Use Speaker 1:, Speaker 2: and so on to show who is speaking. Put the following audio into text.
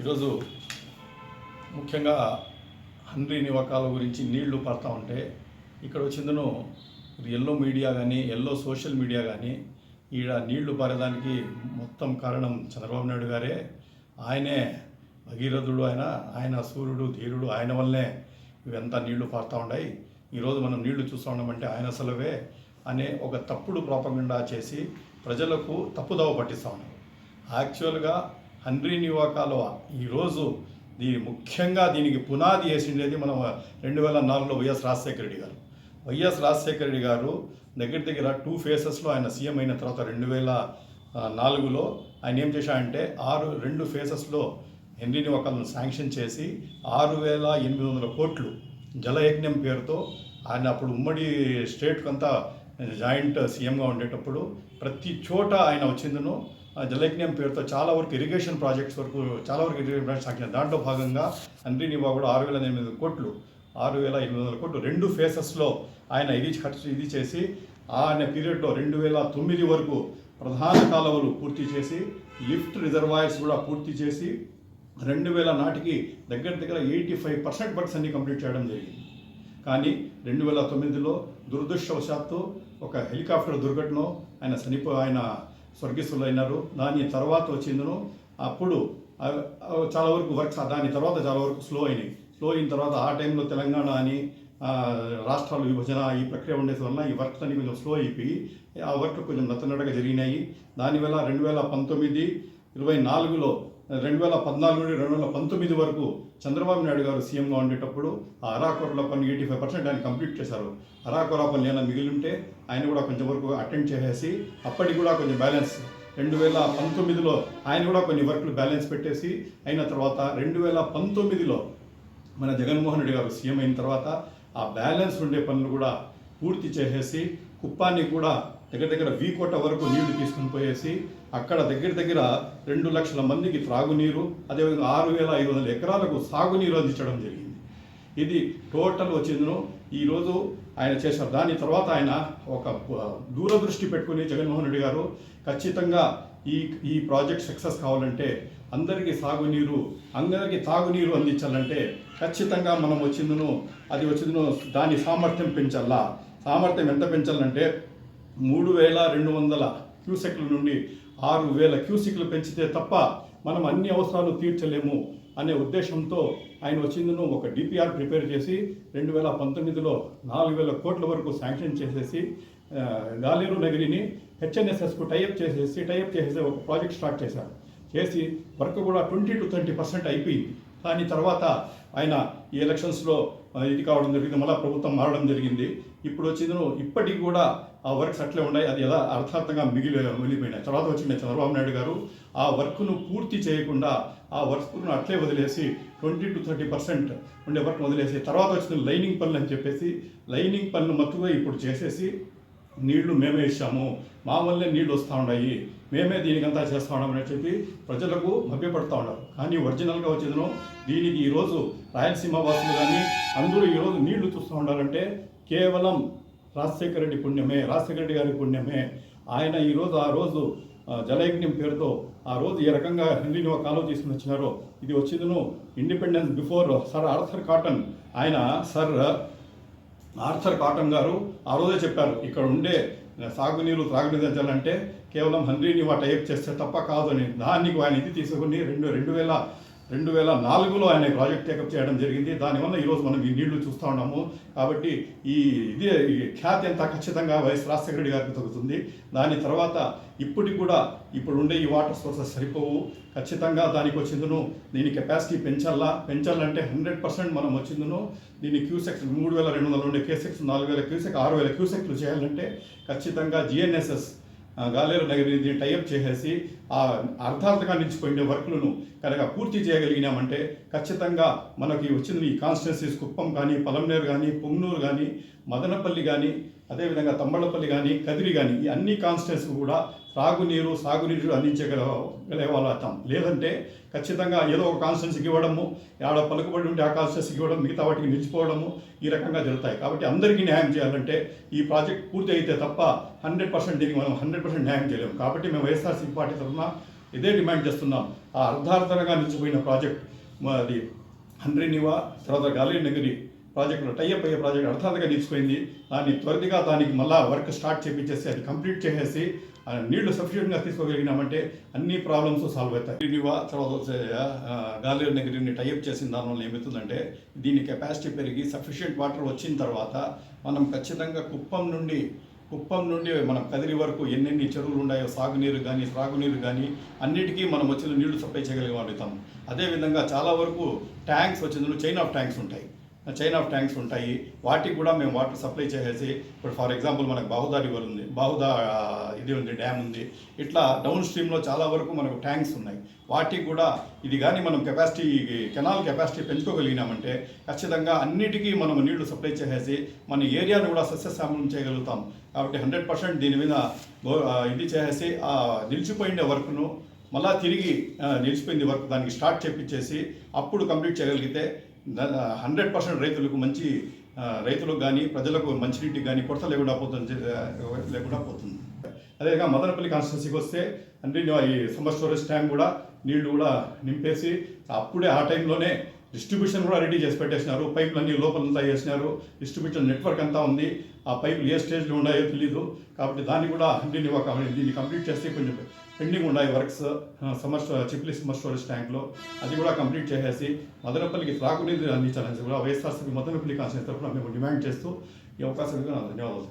Speaker 1: ఈరోజు ముఖ్యంగా హండ్రీ నివాకాల గురించి నీళ్ళు పడతా ఉంటే ఇక్కడ వచ్చిందను ఎల్లో మీడియా కానీ ఎల్లో సోషల్ మీడియా కానీ ఈడ నీళ్ళు పారేదానికి మొత్తం కారణం చంద్రబాబు నాయుడు గారే. ఆయనే భగీరథుడు ఆయన ఆయన సూర్యుడు ధీరుడు ఆయన వల్లనే ఇవంతా నీళ్ళు పారుతూ ఉన్నాయి ఈరోజు మనం నీళ్ళు చూస్తూ ఉన్నామంటే ఆయన అసలువే అనే ఒక తప్పుడు ప్రాపకుండా చేసి ప్రజలకు తప్పుదోవ పట్టిస్తూ ఉన్నారు యాక్చువల్గా హన్రీ నివా కాలువ ఈరోజు దీని ముఖ్యంగా దీనికి పునాది వేసిండేది మనం రెండు వేల నాలుగులో వైఎస్ రాజశేఖర రెడ్డి గారు. వైఎస్ రాజశేఖర రెడ్డి గారు దగ్గర దగ్గర టూ ఫేసెస్లో ఆయన సీఎం అయిన తర్వాత రెండు వేల నాలుగులో ఆయన ఏం చేశాడంటే ఆరు రెండు ఫేసెస్లో హెన్రీ నివాకాలను శాంక్షన్ చేసి ఆరు వేల ఎనిమిది వందల కోట్లు జలయజ్ఞం పేరుతో ఆయన అప్పుడు ఉమ్మడి స్టేట్కి అంతా జాయింట్ సీఎంగా ఉండేటప్పుడు ప్రతి చోట ఆయన వచ్చిందను. జలయజ్ఞం పేరుతో చాలా వరకు ఇరిగేషన్ ప్రాజెక్ట్స్ వరకు చాలా వరకు ఇరిగేషన్ ప్రాజెక్ట్స్ సాగినాయి. దాంట్లో భాగంగా హండ్రీ నివా కూడా ఆరు వేల ఎనిమిది కోట్లు ఆరు వేల ఎనిమిది వందల కోట్లు రెండు ఫేసెస్లో ఆయన ఇది ఖర్చు ఇది చేసి ఆయన పీరియడ్లో రెండు వేల తొమ్మిది వరకు ప్రధాన కాలువలు పూర్తి చేసి లిఫ్ట్ రిజర్వాయర్స్ కూడా పూర్తి చేసి రెండు వేల నాటికి దగ్గర దగ్గర ఎయిటీ ఫైవ్ పర్సెంట్ వర్క్స్ అన్ని కంప్లీట్ చేయడం జరిగింది. కానీ రెండు వేల తొమ్మిదిలో దురదృష్టవశాత్తు ఒక హెలికాప్టర్ దుర్ఘటన ఆయన చనిపో ఆయన స్వర్గీసులు అయినారు దాని తర్వాత వచ్చిందను. అప్పుడు చాలా వరకు వర్క్స్ దాని తర్వాత చాలా వరకు స్లో అయినాయి. స్లో అయిన తర్వాత ఆ టైంలో తెలంగాణ అని రాష్ట్రాలు రాష్ట్రాల విభజన ఈ ప్రక్రియ ఉండేది వలన ఈ వర్క్స్ అన్ని కొంచెం స్లో అయిపోయి ఆ వర్క్ కొంచెం నత్తనడగా జరిగినాయి. దానివల్ల రెండు వేల పంతొమ్మిది ఇరవై నాలుగులో రెండు వేల పద్నాలుగు నుండి రెండు వేల పంతొమ్మిది వరకు చంద్రబాబు నాయుడు గారు సీఎంగా ఉండేటప్పుడు ఆ అరాకొరల పని ఎయిటీ ఫైవ్ పర్సెంట్ ఆయన కంప్లీట్ చేశారు. అరాకొర పని ఏమైనా మిగిలి ఉంటే ఆయన కూడా కొంచెం వరకు అటెండ్ చేసేసి అప్పటికి కూడా కొంచెం బ్యాలెన్స్ రెండు వేల పంతొమ్మిదిలో ఆయన కూడా కొన్ని వర్క్లు బ్యాలెన్స్ పెట్టేసి అయిన తర్వాత రెండు వేల పంతొమ్మిదిలో మన జగన్మోహన్ రెడ్డి గారు సీఎం అయిన తర్వాత ఆ బ్యాలెన్స్ ఉండే పనులు కూడా పూర్తి చేసేసి కుప్పాన్ని కూడా దగ్గర దగ్గర వీకోట వరకు నీళ్ళు తీసుకుని పోయేసి అక్కడ దగ్గర దగ్గర రెండు లక్షల మందికి త్రాగునీరు అదేవిధంగా ఆరు వేల ఐదు వందల ఎకరాలకు సాగునీరు అందించడం జరిగింది. ఇది టోటల్ వచ్చిందను. ఈరోజు ఆయన చేశారు. దాని తర్వాత ఆయన ఒక దూరదృష్టి పెట్టుకుని జగన్మోహన్ రెడ్డి గారు ఖచ్చితంగా ఈ ఈ ప్రాజెక్ట్ సక్సెస్ కావాలంటే అందరికీ సాగునీరు అందరికీ తాగునీరు అందించాలంటే ఖచ్చితంగా మనం వచ్చిందను. అది వచ్చిందను. దాని సామర్థ్యం పెంచాలా? సామర్థ్యం ఎంత పెంచాలంటే మూడు వేల రెండు వందల క్యూసెక్ల నుండి ఆరు వేల క్యూసెక్లు పెంచితే తప్ప మనం అన్ని అవసరాలు తీర్చలేము అనే ఉద్దేశంతో ఆయన వచ్చిందను ఒక డిపిఆర్ ప్రిపేర్ చేసి రెండు వేల పంతొమ్మిదిలో నాలుగు వేల కోట్ల వరకు శాంక్షన్ చేసేసి గాలేరు నగరిని హెచ్ఎన్ఎస్ఎస్కు టైఅప్ చేసేసి టైఅప్ చేసేసి ఒక ప్రాజెక్ట్ స్టార్ట్ చేశారు. చేసి వర్క్ కూడా ట్వంటీ టు ట్వంటీ పర్సెంట్ అయిపోయింది. దాని తర్వాత ఆయన ఈ ఎలక్షన్స్లో ఇది కావడం జరిగింది. మళ్ళీ ప్రభుత్వం మారడం జరిగింది. ఇప్పుడు వచ్చిందను ఇప్పటికి కూడా ఆ వర్క్స్ అట్లే ఉన్నాయి. అది ఎలా అర్థార్థంగా మిగిలి మిగిలిపోయినాయి. తర్వాత వచ్చిన చంద్రబాబు నాయుడు గారు ఆ వర్క్ను పూర్తి చేయకుండా ఆ వర్క్ను అట్లే వదిలేసి ట్వంటీ టు థర్టీ పర్సెంట్ ఉండే వర్క్ వదిలేసి తర్వాత వచ్చిన లైనింగ్ పనులు అని చెప్పేసి లైనింగ్ పనులు మత్తుగా ఇప్పుడు చేసేసి నీళ్ళు మేమే ఇచ్చాము. మా వల్లే నీళ్ళు వస్తూ ఉన్నాయి. మేమే దీనికంతా చేస్తా అని చెప్పి ప్రజలకు మభ్యపడుతూ ఉన్నారు. కానీ ఒరిజినల్గా వచ్చేదను దీనికి ఈరోజు రాయలసీమ వాసులు కానీ అందరూ ఈరోజు నీళ్ళు చూస్తూ ఉండాలంటే కేవలం రాజశేఖర రెడ్డి పుణ్యమే రాజశేఖర రెడ్డి గారి పుణ్యమే. ఆయన ఈరోజు ఆ రోజు జలయజ్ఞం పేరుతో ఆ రోజు ఏ రకంగా హిందీని ఒక కాలువ తీసుకుని వచ్చినారో ఇది వచ్చిందను independence before sir Arthur Cotton. ఆయన సర్ ఆర్థర్ కాటన్ గారు ఆ రోజే చెప్పారు ఇక్కడ ఉండే సాగునీరు త్రాగునీరు అంచాలంటే కేవలం హండ్రీని వాటి టైప్ చేస్తే తప్ప కాదు అని. దాన్ని ఆయన ఇది తీసుకుని రెండు రెండు వేల రెండు వేల నాలుగులో ఆయన ప్రాజెక్ట్ టేకప్ చేయడం జరిగింది. దానివల్ల ఈరోజు మనం ఈ నీళ్ళు చూస్తూ ఉన్నాము. కాబట్టి ఈ ఇది ఈ ఖ్యాతి అంతా ఖచ్చితంగా వైఎస్ రాజశేఖర రెడ్డి గారికి తగ్గుతుంది దాని తర్వాత ఇప్పటికి కూడా ఇప్పుడు ఉండే ఈ వాటర్ సోర్సెస్ సరిపోవు. ఖచ్చితంగా దానికి వచ్చిందును. దీని కెపాసిటీ పెంచాలా? పెంచాలంటే హండ్రెడ్ పర్సెంట్ మనం వచ్చిందును. దీన్ని క్యూసెక్స్ మూడు వేల రెండు వందల ఉండే క్యూసెక్స్ నాలుగు వేల క్యూసెక్ ఆరు వేల క్యూసెక్లు చేయాలంటే ఖచ్చితంగా జిఎన్ఎస్ఎస్ గాలేరు నగరి దీన్ని టైఅప్ చేసేసి ఆ అర్ధార్థంగా నిలిచిపోయిన వర్క్లను కనుక పూర్తి చేయగలిగినామంటే ఖచ్చితంగా మనకి వచ్చిన ఈ కాన్స్టిట్యున్సీస్ కుప్పం కానీ పలంనేరు కానీ పొంగనూరు కానీ మదనపల్లి కానీ అదేవిధంగా తమ్మళ్ళపల్లి కానీ కదిరి కానీ ఈ అన్ని కాన్స్టిట్యున్సీ కూడా త్రాగునీరు సాగునీరు అందించగల గలవాళ్ళం లేదంటే ఖచ్చితంగా ఏదో ఒక కాన్స్టిట్యున్సీకి ఇవ్వడము ఆడ పలుకుబడి ఉంటే ఆ కాన్స్టిట్యున్సీకి ఇవ్వడం మిగతా వాటికి నిలిచిపోవడము ఈ రకంగా జరుగుతాయి. కాబట్టి అందరికీ న్యాయం చేయాలంటే ఈ ప్రాజెక్ట్ పూర్తి అయితే తప్ప హండ్రెడ్ పర్సెంట్ దీనికి మనం హండ్రెడ్ పర్సెంట్ న్యాయం చేయలేము. కాబట్టి మేము వైఎస్ఆర్సీపీ పార్టీ తరఫున ఇదే డిమాండ్ చేస్తున్నాం. ఆ అర్ధార్థంగా నిలిచిపోయిన ప్రాజెక్ట్ అది హండ్రీ నివా తర్వాత గాలి నగరి ప్రాజెక్టులో టైఅప్ అయ్యే ప్రాజెక్ట్ అర్థార్థంగా నిలిచిపోయింది. దాన్ని త్వరితగా దానికి మళ్ళా వర్క్ స్టార్ట్ చేపించేసి అది కంప్లీట్ చేసేసి నీళ్ళు సఫిషియెంట్గా తీసుకోగలిగినామంటే అన్ని ప్రాబ్లమ్స్ సాల్వ్ అవుతాయి. రినివా తర్వాత వచ్చే, ఆ, గాలి నగరిని టైఅప్ చేసిన దానివల్ల ఏమవుతుందంటే దీని కెపాసిటీ పెరిగి సఫిషియెంట్ వాటర్ వచ్చిన తర్వాత మనం ఖచ్చితంగా కుప్పం నుండి కుప్పం నుండి మనం కదిరి వరకు ఎన్నెన్ని చెరువులు ఉన్నాయో సాగునీరు కానీ త్రాగునీరు కానీ అన్నిటికీ మనం వచ్చిన నీళ్ళు సప్లై చేయగలుగుతాం అదేవిధంగా చాలా వరకు ట్యాంక్స్ వచ్చిందని చైన్ ఆఫ్ ట్యాంక్స్ ఉంటాయి. చైన్ ఆఫ్ ట్యాంక్స్ ఉంటాయి. వాటికి కూడా మేము వాటర్ సప్లై చేసేసి ఇప్పుడు ఫర్ ఎగ్జాంపుల్ మనకు బాహుదా రివర్ ఉంది బాహుదా ఇది ఉంది డ్యామ్ ఉంది. ఇట్లా డౌన్ స్ట్రీమ్లో చాలా వరకు మనకు ట్యాంక్స్ ఉన్నాయి. వాటికి కూడా ఇది కానీ మనం కెపాసిటీ కెనాల్ కెపాసిటీ పెంచుకోగలిగినామంటే ఖచ్చితంగా అన్నిటికీ మనం నీళ్ళు సప్లై చేసేసి మన ఏరియాను కూడా సస్యశ్యామలం చేయగలుగుతాం. కాబట్టి హండ్రెడ్ పర్సెంట్ దీని మీద ఇది చేసేసి ఆ నిలిచిపోయిన వర్క్ను మళ్ళా తిరిగి నిలిచిపోయింది వర్క్ దానికి స్టార్ట్ చేపించేసి అప్పుడు కంప్లీట్ చేయగలిగితే హండ్రెడ్ పర్సెంట్ రైతులకు మంచి రైతులకు కానీ ప్రజలకు మంచినీటికి కానీ కొరత లేకుండా పోతుంది లేకుండా పోతుంది. అదేవిధంగా మదనపల్లి కాన్స్టిట్యున్సీకి వస్తే అంటే ఈ సమ్మర్ స్టోరేజ్ ట్యాంక్ కూడా నీళ్ళు కూడా నింపేసి అప్పుడే ఆ టైంలోనే డిస్ట్రిబ్యూషన్ కూడా రెడీ చేసి పెట్టేసినారు. పైపులు అన్ని లోపలంతా వేసినారు. డిస్ట్రిబ్యూషన్ నెట్వర్క్ అంతా ఉంది. ఆ పైపులు ఏ స్టేజ్లో ఉన్నాయో తెలీదు. కాబట్టి దాన్ని కూడా దీన్ని ఒక దీన్ని కంప్లీట్ చేస్తే కొంచెం పెండింగ్ ఉన్నాయి వర్క్స్ సమ్మర్ చిప్లీ సమ్మర్ స్టోరేజ్ ట్యాంక్లో. అది కూడా కంప్లీట్ చేసేసి మదనపల్లికి త్రాగునీరు అందించాలని కూడా వైఎస్ఆర్సీపీ మదనపల్లి కాన్స్టిట్యూన్సీ తరఫున మేము డిమాండ్ చేస్తూ ఈ అవకాశం ధన్యవాదాలు.